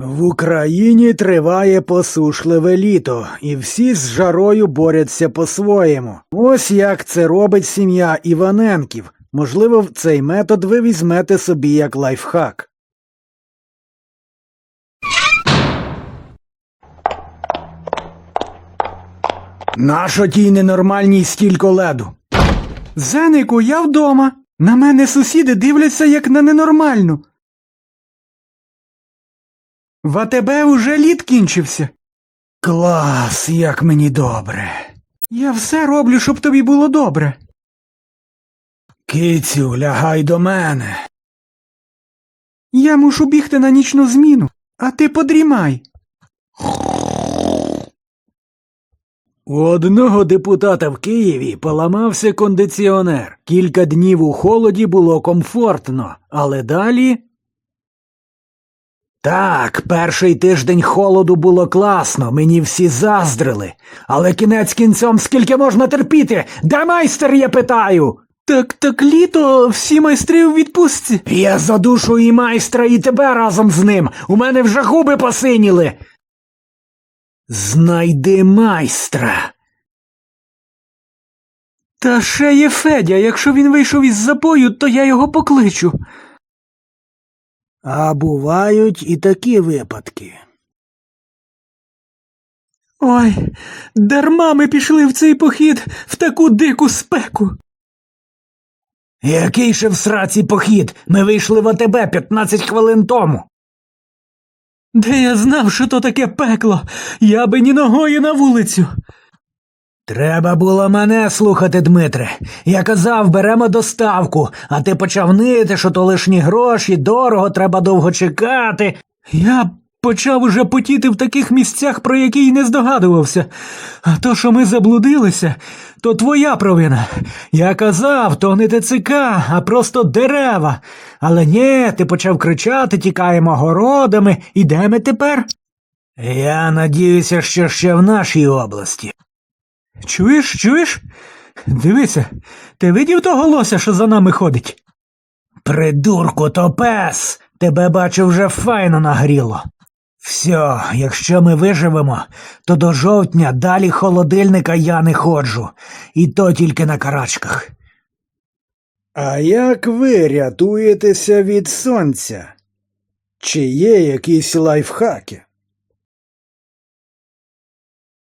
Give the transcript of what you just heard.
В Україні триває посушливе літо, і всі з жарою борються по-своєму. Ось як це робить сім'я Іваненків. Можливо, цей метод ви візьмете собі як лайфхак. Нащо тій ненормальній стільки леду? Зенику, я вдома. На мене сусіди дивляться як на ненормальну. В АТБ уже лід кінчився. Клас, як мені добре. Я все роблю, щоб тобі було добре. Кицю, лягай до мене. Я мушу бігти на нічну зміну, а ти подрімай. У одного депутата в Києві поламався кондиціонер. Кілька днів у холоді було комфортно, але далі. Так, перший тиждень холоду було класно, мені всі заздрили. Але кінець кінцем скільки можна терпіти? Де майстер, я питаю? Так, так літо, всі майстри у відпустці. Я задушу і майстра, і тебе разом з ним. У мене вже губи посиніли. Знайди майстра. Та ще є Федя, якщо він вийшов із запою, то я його покличу. А бувають і такі випадки. Ой, дарма ми пішли в цей похід в таку дику спеку. Який ще в сраці похід? Ми вийшли в АТБ 15 хвилин тому. Де я знав, що то таке пекло, я би ні ногою на вулицю. Треба було мене слухати, Дмитре. Я казав, беремо доставку, а ти почав нити, що то лишні гроші, дорого, треба довго чекати. Я почав уже потіти в таких місцях, про які й не здогадувався. А то, що ми заблудилися, то твоя провина. Я казав, то не ТЦК, а просто дерева. Але ні, ти почав кричати, тікаємо городами. І де ми тепер? Я надіюся, що ще в нашій області. Чуєш, чуєш? Дивися, ти видів того лося, що за нами ходить? Придурку, то пес. Тебе бачу вже файно нагріло. Все, якщо ми виживемо, то до жовтня далі холодильника я не ходжу, і то тільки на карачках. А як ви рятуєтеся від сонця? Чи є якісь лайфхаки?